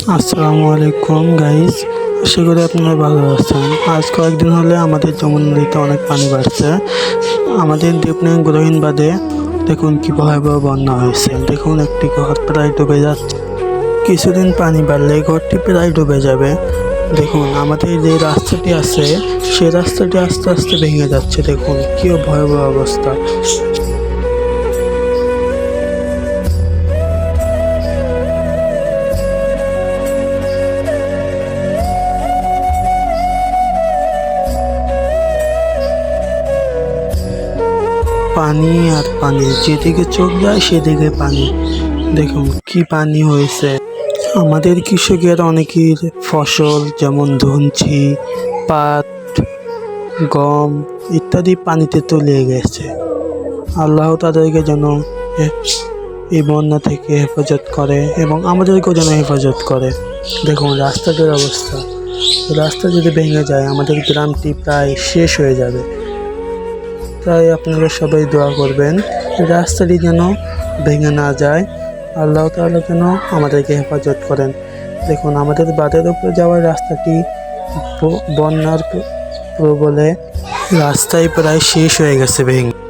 আসসালামু আলাইকুম গাইস আশা করি আপনারা ভালো আছেন। আজ কয়েকদিন হলে আমাদের যমুনা নদীতে অনেক পানি বাড়ছে। আমাদের দেবনাথ গ্রহীণ বাদে দেখুন কী ভয়াবহ বন্যা হয়েছে। দেখুন একটি ঘর প্রায় ডুবে যাচ্ছে। কিছুদিন পানি বাড়লে ঘরটি প্রায় ডুবে যাবে। দেখুন, আমাদের যে রাস্তাটি আছে সেই রাস্তাটি আস্তে আস্তে ভেঙে যাচ্ছে। দেখুন কী ভয়াবহ অবস্থা। পানি আর পানি। যেদিকে চোখ যায়, সেদিকে পানি। দেখুন কি পানি হয়েছে। আমাদের কৃষকের অনেকের ফসল যেমন ধুনছি, পাট, গম ইত্যাদি পানিতে তলিয়ে গেছে। আল্লাহ তাদেরকে যেন এই বন্যা থেকে হেফাজত করে এবং আমাদেরকেও যেন হেফাজত করে। দেখুন রাস্তাটির অবস্থা। রাস্তা যদি ভেঙে যায়, আমাদের গ্রামটি প্রায় শেষ হয়ে যাবে। তাই আপনারা সবাই দোয়া করবেন। রাস্তাটি যেন ভেঙে না যায়। আল্লাহ তাআলা যেন আমাদেরকে হেফাজত করেন। দেখুন, আমাদের বাদের উপরে যাওয়ার রাস্তাটি বন্যার প্র- প্রবলে রাস্তায় প্রায় শেষ হয়ে গেছে ভেঙে।